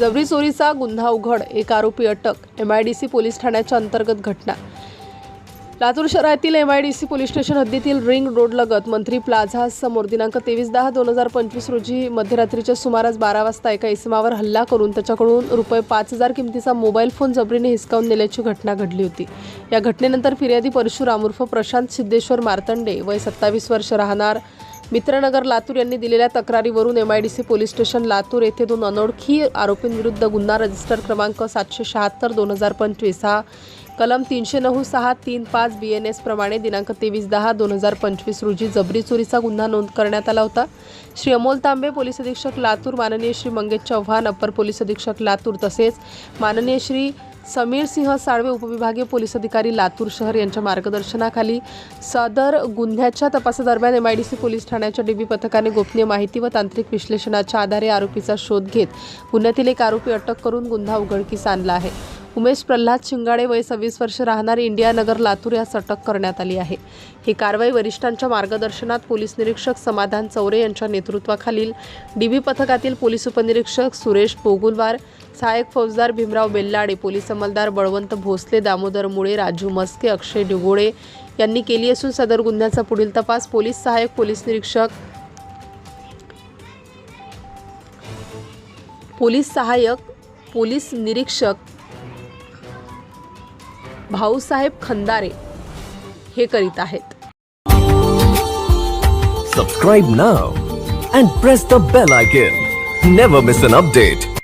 जबरी चोरीचा गुन्हा उघड एक आरोपी अटक एमआयडीसी पोलीस ठाण्याच्या अंतर्गत घटना. लातूर शहरातील एमआयडीसी पोलीस स्टेशन हद्दीतील रिंग रोडलगत मंत्री प्लाझा समोर दिनांक तेवीस दहा दोन हजार पंचवीस रोजी मध्यरात्रीच्या सुमारास बारा वाजता एका इसमावर हल्ला करून त्याच्याकडून रुपये पाच हजार किमतीचा मोबाईल फोन जबरीने हिसकावून नेल्याची घटना घडली होती. या घटनेनंतर फिर्यादी परशुराम उर्फ प्रशांत सिद्धेश्वर मार्तंडे वय सत्तावीस वर्ष राहणार मित्रनगर लातूर यांनी दिलेल्या तक्रारीवरून M I D C police station Latur येथे दोन अनोळखी आरोपींविरुद्ध गुन्हा रजिस्टर क्रमांक सातशे शहात्तर दोन हजार पंचवीस हा कलम तीनशे नऊ सहा तीन पाच बी एन एस प्रमाणे दिनांक तेवीस दहा दोन हजार पंचवीस रोजी जबरी चोरीचा गुन्हा नोंद करण्यात आला होता. श्री अमोल तांबे पोलीस अधीक्षक लातूर माननीय श्री मंगेश चव्हाण अप्पर पोलीस अधीक्षक लातूर तसेच माननीय श्री समीर सिंह साळवे उपविभागीय पोलीस अधिकारी लातूर शहर यांच्या मार्गदर्शनाखाली सदर गुन्ह्याच्या तपासादरम्यान M I D C police ठाण्याच्या डीबी पथकाने गोपनीय माहिती व तांत्रिक विश्लेषणाच्या आधारे आरोपीचा शोध घेत गुन्ह्यातील एक आरोपी अटक करून गुन्हा उघडकीस आणला आहे. उमेश प्रल्हाद शिंगाडे वय सव्वीस वर्ष राहणारे इंडिया नगर लातूर यास अटक करण्यात आली आहे. ही कारवाई वरिष्ठांच्या मार्गदर्शनात पोलीस निरीक्षक समाधान चौरे यांच्या नेतृत्वाखालील डीबी पथकातील पोलीस उपनिरीक्षक सुरेश पोगुलवार सहायक फौजदार भीमराव बेल्लाडे पोलीस अंमलदार बळवंत भोसले दामोदर मुळे राजू मस्के अक्षय डिगोळे यांनी केली असून सदर गुन्ह्याचा पुढील तपास पोलीस सहाय्यक पोलीस निरीक्षक पोलीस सहाय्यक पोलीस निरीक्षक भाऊसाहेब खंदारे हे करीत आहेत. Subscribe now and press the bell icon never miss an update